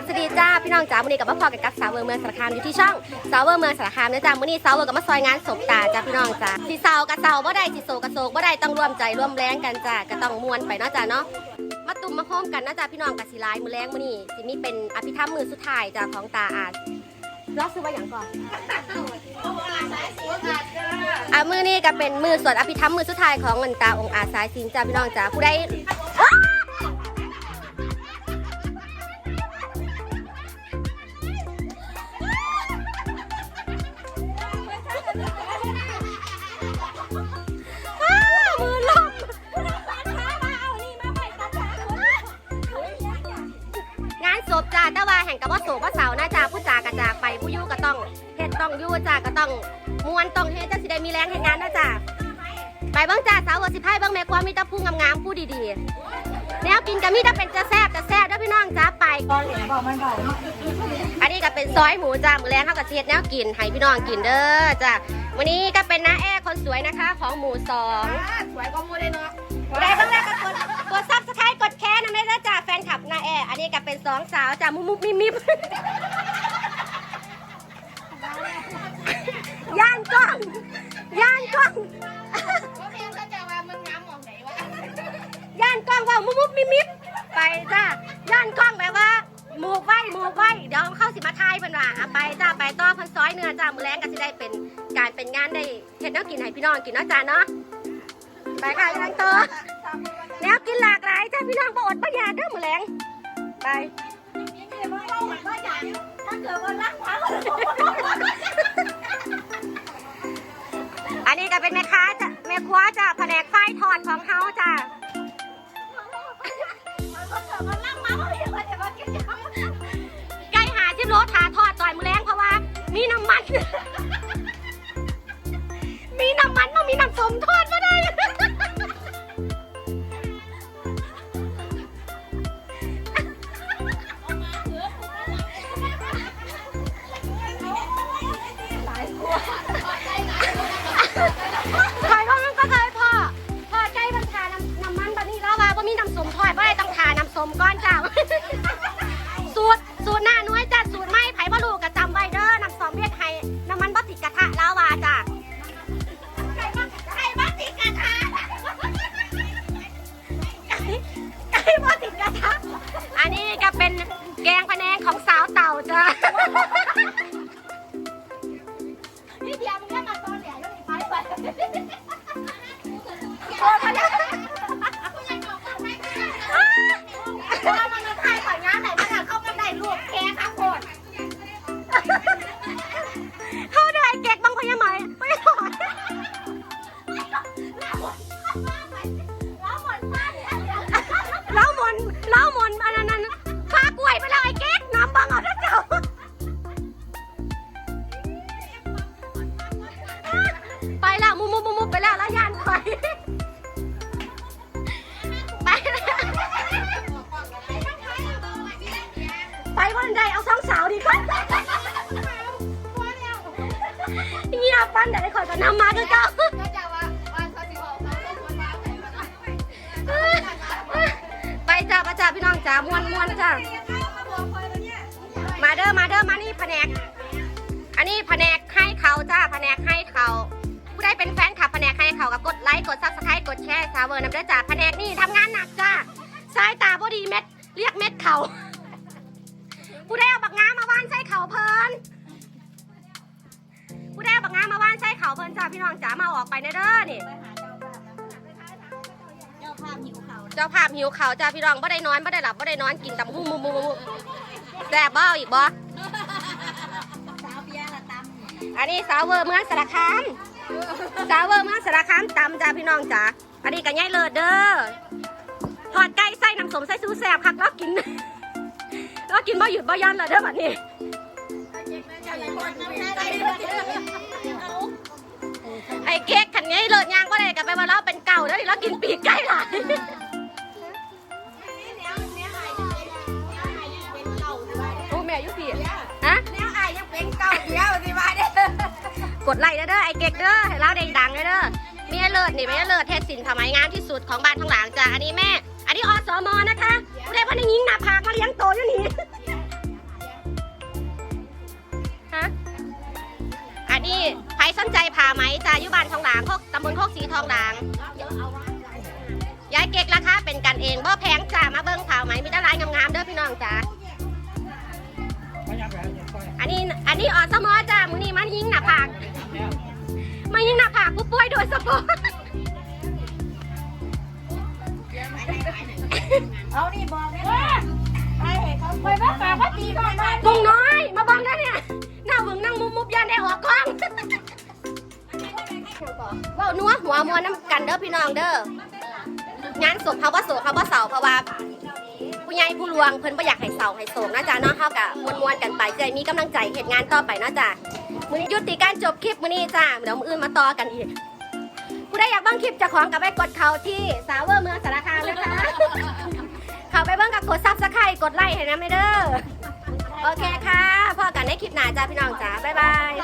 บสวัสดีจ้าพี่น้องจ้ามื้อนี้กับมาพอกันกับสาวเวอร์เมืองสารคามอยู่ที่ช่องสาวเวอร์เมืองสารคามนะจ้ามื้อนี้สาวเวอร์กับมาซอยงานศพตาจ้าพี่น้องจ้าสิเศร้ากับเศร้าบ่ได้สิโศกกับโศกบ่ได้ต้องร่วมใจร่วมแรงกันจ้าก็ต้องมวนไปเนาะจ้าเนาะมาตุ่มมาพร้อมกันนะจ้าพี่น้องกับสิลายมือแรงมือนี้สิมีเป็นอภิธรรมมือสุดท้ายจ้าของตาอาจรอซื้อว่าอย่างก่อนอะมือนี้ก็เป็นมือสวดอภิธรรมมือสุดท้ายของเงินตาองค์อาสายสินจ้าพี่น้องจ้าผู้ใด จ้าแต่ว่าแห่งกับว่าโศกว่าเสานะจ้าผู้จากระจากไปผู้ยู่ก็ต้องเฮ็ดต้องยู่จ้าก็ต้องมวนต้องเฮ็ดจ้าสิได้มีแรงเฮ็ดงานนะจ้า ไปเบิ่งจ้าสาวหัวสิพายเบิ่งแม่ความมีแต่ผู้งามๆผู้ดีๆแนวกินก็มีแต่เป็นจะแซ่บจะแซ่บเด้อพี่น้องจ้าไปตอนเหรียญบอกมันเบาเนาะอันนี้ก็เป็นซอยหมูจ้ามือแรงเข้ากับเชียดแนวกินให้พี่น้องกินเด้อจ้าวันนี้ก็เป็นน้าแอ้คนสวยนะคะ ของหมูสองสวยก็มูเลยเนาะได้บ้างแล้วก็กดกดซับสไครต์กดแชร์นะแม่นะจ้าแฟนคลับน้าแอ้อันนี้ก็เป็นสองสาวจ้ามุกมุกมิมมิมย่านกล้องย่านกล้องก็เพียง ว่ามุกมุกมิมมิมไปจ้าย่านกล้องแบบว่าหมูกไว้หมูกไว้เดี๋ยวเข้าสิมาทายเพิ่นว่าอะไปจ้าไปต่อเพันซอยเนื้อจ้ามือแรงก็สิได้เป็นการเป็นงานได้เฮ็ดแนวกินให้พี่น้องกินเนาะจ้าเนาะไปค่ะยังต่อแนวกินหลากหลายจ้าพี่น้องบ่อดบ่อยากเด้อมือแรงไปถ้าเกิดว่ารักเขาอันนี้ก็เป็นแม่ค้าจ้ะแม่ครัวจ้ะแผนกไฟทอดของเฮาจ้ะถ้าเกิดว่ารักมาเขาเรียกว่าจะมากินเขา ไก่หาชิมโรสถาทอดต่อยมือแรงเพราะว่า มีน้ำมัน มก้อนจ้า เงียบปันเดี๋ยวไอ้ขอยก็นำมาคือเก่าก็จะว่าวันเขาสิบอกเขาเป็นคนมาไหนมาไปจ้าประจ้าพี่น้องจ้ามวนมวนจ้ามาเด้อมาเด้อมานี่แผนก อันนี้แผนกให้เขาจ้าแผนกให้เขาผู้ใดเป็นแฟนคลับแผนกให้เขาก็กดไลค์กดซับสไครต์กดแชร์ซาวเวอร์นำเด้อจ้าแผนกนี่ทำงานหนักจ้าสายตาบอดีเม็ดเรียกเม็ดเขาผู้ใดเอาบักงามาว่านใส่เขาเพลิน ผู้ใดเอาบักงามมาว่านใส่เขาเพลินจ้าพี่น้องจ๋ามาออกไปเด้อนี่ เจ้าภาพหิวเขาเจ้าภาพหิวเขาวจ้าพี่น้องบ่ได้นอนบ่ได้หลับบ่ได้นอนกินแต่มุมมุมมุมมุมแซ่บบ่อาอีกบ่ สาวเบียร์ละตอันนี้สาวเวอร์เมืองสารคาม สาวเวอร์เมืองสารคามตำจ้าพี่น้องจ้าอันนี้ก็ง่ายเลิศเด้อทอดไก่ใส่น้ำสมใส่ซูแซ่บคักแล้วกิน แล้วกินบ่หยุดบ่ยันเลยเด้อบัดนี้ ไอ้เค้กขันง่ายเลิศย่างบ่ได้กลับไปว่าเราเป็นเก่าแล้วนี่เรากินปีกไก่หลายโอ้แม่อยุพี่ฮะแนวอายยังเป็นเก่าเดียวสิมาเด้อกดไลค์เด้อเด้อไอ้เก๊กเด้อให้เราได้ดังเด้อเด้อมีไอ้เลิศนี่ไม่ไอ้เลิศเทศสินทำไมงามที่สุดของบ้านทั้งหลังจ้ะอันนี้แม่ อยู่บ้านทองหลางโคกตำบลโคกสีทองหลางยายเก๊กราคาเป็นกันเองบ่แพงจ้ามาเบิ้งผ้าไหมมีแต่ลายงามๆเด้อพี่น้องจ้าอันนี้อันนี้ออสมอจ้ามื้อนี้มันยิงหน้าผากมายิงหน้าผากผู้ป่วยโดยเฉพาะเอานี่บอกเลยว่าไปให้เขาไปว่าฝากว่าตีก่อนบ้านบุงน้อย มาเบังได้เนี่ยหน้าเบิ่งนั่งมุมมุบยันได้ออกกล้อง เว่านัวหัวมวนน้ำกันเด้อพี่น้องเด้องานศพเขาบ่าโศกเขาบ่าเศร้าเพราะว่าผู้ใหญ่ผู้ลวงเพิ่นบ่อยากให้เศร้าให้โศกนะจ๊ะเนาะเฮากะมวนๆกันไปจมีกำลังใจเฮ็ดงานต่อไปเนาะจ้ะมื้อนี้ยุติการจบคลิปมื้อนี้จ้าเดี๋ยวมื้ออื่นมาต่อกันอีกผู้ใดอยากเบิ่งคลิปจ้าของก็ไปกดเขาที่สาวเวอร์เมืองสารคามนะคะเขาไปเบิ่งกับกด Subscribe กดไลค์ให้นะแม่เด้อโอเคค่ะพอกันในคลิปหน้าจ้าพี่น้องจ้าบ๊ายบาย